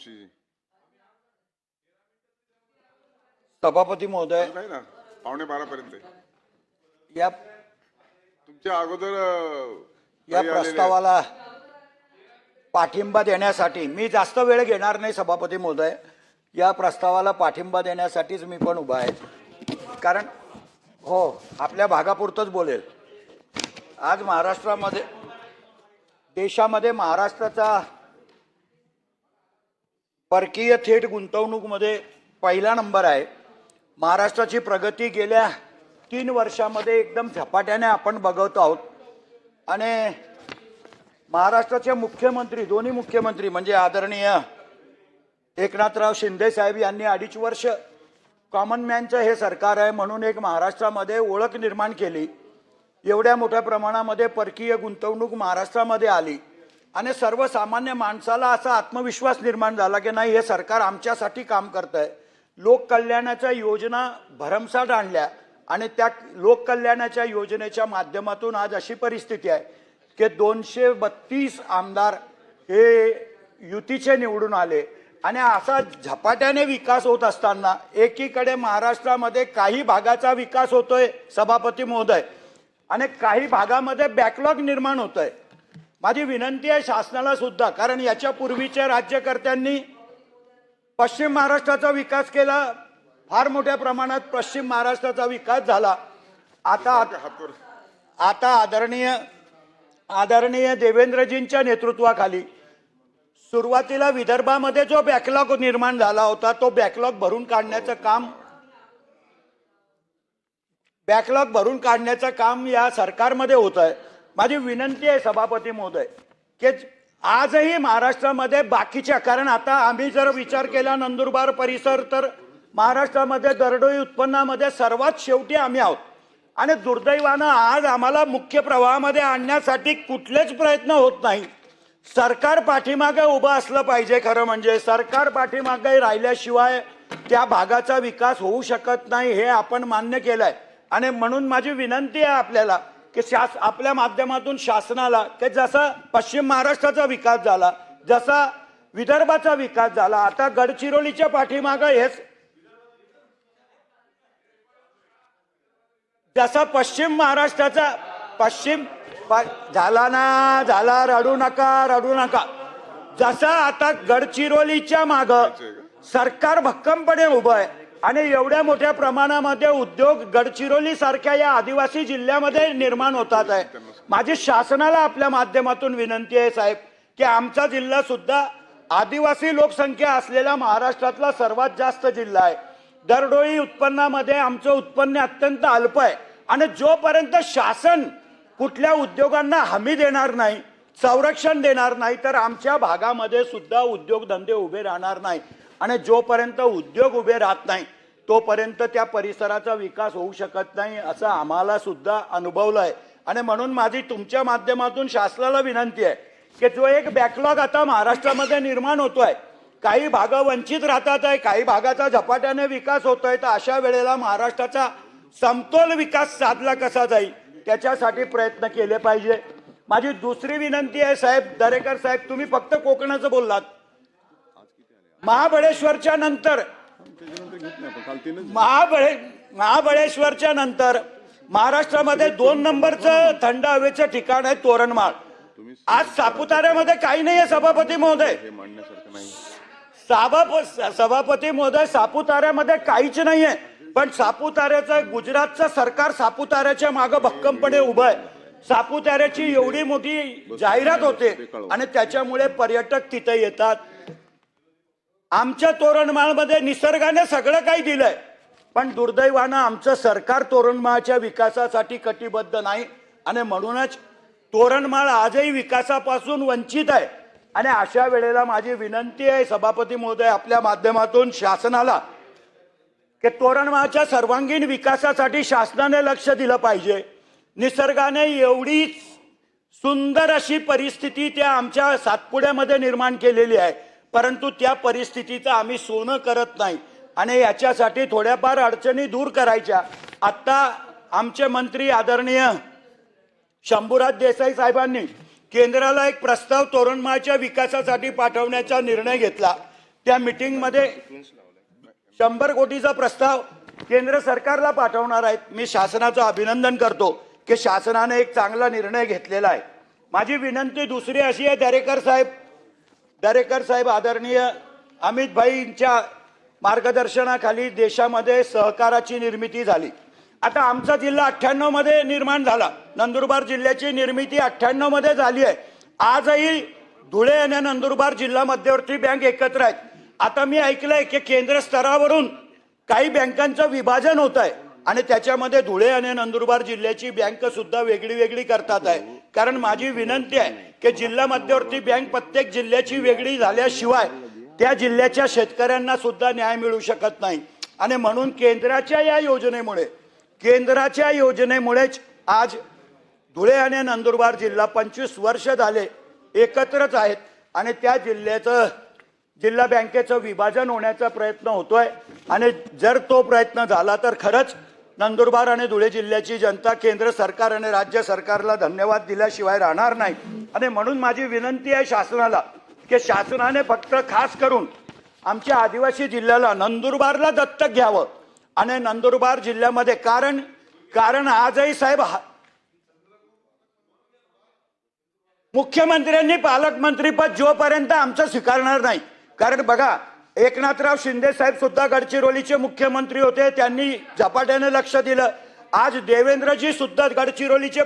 सूर्यवंशीजी सभापती महोदय ना पावणे बारा पर्यंत. या तुमच्या अगोदर अं, या आहेत. प्रस्तावाला पाठिंबा देण्यासाठी मी जास्त वेळ घेणार नाही सभापती महोदय या प्रस्तावाला पाठिंबा देण्यासाठीच मी पण उभा आहे कारण हो आपल्या भागापुरतंच बोलेल आज महाराष्ट्रामध्ये देशामध्ये महाराष्ट्राचा परकीय थेट गुंतवणूकमध्ये पहिला नंबर आहे. महाराष्ट्राची प्रगती गेल्या तीन वर्षामध्ये एकदम झपाट्याने आपण बघत आहोत. आणि महाराष्ट्राचे मुख्यमंत्री दोन्ही मुख्यमंत्री म्हणजे आदरणीय एकनाथराव शिंदे साहेब यांनी अडीच वर्ष कॉमन मॅनचं हे सरकार आहे म्हणून एक महाराष्ट्रामध्ये ओळख निर्माण केली. एवढ्या मोठ्या प्रमाणामध्ये परकीय गुंतवणूक महाराष्ट्रामध्ये आली. आणि सर्वसामान्य माणसाला असा आत्मविश्वास निर्माण झाला की नाही हे सरकार आमच्यासाठी काम करत आहे लोककल्याणाच्या योजना भरमसाठ आणल्या आणि त्या लोककल्याणाच्या योजनेच्या माध्यमातून आज अशी परिस्थिती आहे की दोनशे बत्तीस आमदार हे युतीचे निवडून आले आणि असा झपाट्याने विकास होत असताना एकीकडे महाराष्ट्रामध्ये काही भागाचा विकास होतोय सभापती महोदय आणि काही भागामध्ये बॅकलॉग निर्माण होतोय. आहे माझी विनंती आहे शासनाला सुद्धा कारण याच्या पूर्वीच्या राज्यकर्त्यांनी पश्चिम महाराष्ट्राचा विकास केला फार मोठ्या प्रमाणात पश्चिम महाराष्ट्राचा विकास झाला. आता आता आदरणीय आदरणीय देवेंद्रजींच्या नेतृत्वाखाली सुरुवातीला विदर्भामध्ये जो बॅकलॉग निर्माण झाला होता तो बॅकलॉग भरून काढण्याचं काम बॅकलॉग भरून काढण्याचं काम या सरकारमध्ये होत आहे माझी विनंती आहे सभापती महोदय की आजही महाराष्ट्रामध्ये बाकीच्या कारण आता आम्ही जर विचार केला नंदुरबार परिसर तर महाराष्ट्रामध्ये दरडोई उत्पन्नामध्ये सर्वात शेवटी आम्ही आहोत. आणि दुर्दैवानं आज आम्हाला मुख्य प्रवाहामध्ये आणण्यासाठी कुठलेच प्रयत्न होत नाही. सरकार पाठीमागे उभं असलं पाहिजे खरं म्हणजे. सरकार पाठीमागे राहिल्याशिवाय त्या भागाचा विकास होऊ शकत नाही हे आपण मान्य केलंय. आणि म्हणून माझी विनंती आहे आपल्याला की शास आपल्या माध्यमातून शासनाला की जसा पश्चिम महाराष्ट्राचा विकास झाला जसा विदर्भाचा विकास झाला आता गडचिरोलीच्या पाठीमागं हेच जसा पश्चिम महाराष्ट्राचा पश्चिम झाला ना झाला रडू नका रडू नका. जसा आता गडचिरोलीच्या माग सरकार भक्कमपणे उभं आहे. आणि एवढ्या मोठ्या प्रमाणामध्ये उद्योग गडचिरोली सारख्या या आदिवासी जिल्ह्यामध्ये निर्माण होतात आहे. माझी शासनाला आपल्या माध्यमातून विनंती आहे साहेब की आमचा जिल्हा सुद्धा आदिवासी लोकसंख्या असलेला महाराष्ट्रातला सर्वात जास्त जिल्हा आहे. दरडोई उत्पन्नामध्ये आमचं उत्पन्न अत्यंत अल्प आहे. आणि जोपर्यंत शासन कुठल्या उद्योगांना हमी देणार नाही संरक्षण देणार नाही तर आमच्या भागामध्ये सुद्धा उद्योगधंदे उभे राहणार नाही. आणि जोपर्यंत उद्योग उभे राहत नाही तोपर्यंत त्या परिसराचा विकास होऊ शकत नाही असं आम्हाला सुद्धा अनुभवलं आहे. आणि म्हणून माझी तुमच्या माध्यमातून शासनाला विनंती आहे की जो एक बॅकलॉग आता महाराष्ट्रामध्ये निर्माण होतो आहे काही भाग वंचित राहतात आहे काही भागाचा झपाट्याने विकास होतोय तर अशा वेळेला महाराष्ट्राचा समतोल विकास साधला कसा जाईल त्याच्यासाठी प्रयत्न केले पाहिजे. माझी दुसरी विनंती आहे साहेब दरेकर साहेब तुम्ही फक्त कोकणाचं बोललात. महाबळेश्वरच्या नंतर महाबळे महाबळेश्वरच्या नंतर महाराष्ट्रामध्ये दोन नंबरचं थंड हवेचं ठिकाण आहे तोरणमाळ. आज सापुताऱ्यामध्ये काही नाहीये सभापती महोदय. सभापती महोदय सापुताऱ्यामध्ये काहीच नाहीये. पण सापुताऱ्याचं गुजरातचं सरकार सापुताऱ्याच्या मागे भक्कमपणे उभं आहे. सापुताऱ्याची एवढी मोठी जाहिरात होते आणि त्याच्यामुळे पर्यटक तिथे येतात. आमच्या तोरणमाळमध्ये निसर्गाने सगळं काही दिलंय. पण दुर्दैवानं आमचं सरकार तोरणमाळच्या विकासासाठी कटिबद्ध नाही. आणि म्हणूनच तोरणमाळ आजही विकासापासून वंचित आहे. आणि अशा वेळेला माझी विनंती आहे सभापती महोदय आपल्या माध्यमातून शासनाला की तोरणमाळच्या सर्वांगीण विकासासाठी शासनाने लक्ष दिलं पाहिजे. निसर्गाने एवढी सुंदर अशी परिस्थिती त्या आमच्या सातपुड्यामध्ये निर्माण केलेली आहे. परंतु त्या परिस्थितीचं आम्ही सोनं करत नाही. आणि याच्यासाठी थोड्याफार अडचणी दूर करायच्या. आत्ता आमचे मंत्री आदरणीय शंभूराज देसाई साहेबांनी केंद्राला एक प्रस्ताव तोरणमाळच्या विकासासाठी पाठवण्याचा निर्णय घेतला. त्या मिटिंगमध्ये शंभर कोटीचा प्रस्ताव केंद्र सरकारला पाठवणार आहेत. मी शासनाचं अभिनंदन करतो की शासनाने एक चांगला निर्णय घेतलेला आहे. माझी विनंती दुसरी अशी आहे दरेकर साहेब दरेकर साहेब आदरणीय अमित भाईंच्या मार्गदर्शनाखाली देशामध्ये सहकाराची निर्मिती झाली. आता आमचा जिल्हा अठ्ठ्याण्णवमध्ये निर्माण झाला. नंदुरबार जिल्ह्याची निर्मिती अठ्ठ्याण्णवमध्ये झाली आहे. आजही धुळे आणि नंदुरबार जिल्हा मध्यवर्ती बँक एकत्र आहेत. आता मी ऐकलंय की केंद्र स्तरावरून काही बँकांचं विभाजन होत आहे आणि त्याच्यामध्ये धुळे आणि नंदुरबार जिल्ह्याची बँक सुद्धा वेगळी वेगळी करतात आहे. कारण माझी विनंती आहे की जिल्हा मध्यवर्ती बँक प्रत्येक जिल्ह्याची वेगळी झाल्याशिवाय त्या जिल्ह्याच्या शेतकऱ्यांना सुद्धा न्याय मिळू शकत नाही. आणि म्हणून केंद्राच्या या योजनेमुळे केंद्राच्या योजनेमुळेच आज धुळे आणि नंदुरबार जिल्हा पंचवीस वर्ष झाले एकत्रच आहेत आणि त्या जिल्ह्याचं जिल्हा बँकेचं विभाजन होण्याचा प्रयत्न होतोय. आणि जर तो प्रयत्न झाला तर खरंच नंदुरबार आणि धुळे जिल्ह्याची जनता केंद्र सरकार आणि राज्य सरकारला धन्यवाद दिल्याशिवाय राहणार नाही. आणि म्हणून माझी विनंती आहे शासनाला की शासनाने फक्त खास करून आमच्या आदिवासी जिल्ह्याला नंदुरबारला दत्तक घ्यावं. आणि नंदुरबार जिल्ह्यामध्ये कारण कारण आजही साहेब हा- मुख्यमंत्र्यांनी पालकमंत्रीपद जोपर्यंत आमचं स्वीकारणार नाही. कारण बघा एकनाथराव शिंदे साहेब सुद्धा गडचिरोलीचे मुख्यमंत्री होते. त्यांनी झपाट्याने लक्ष दिलं. आज देवेंद्रजी सुद्धा गडचिरोलीचे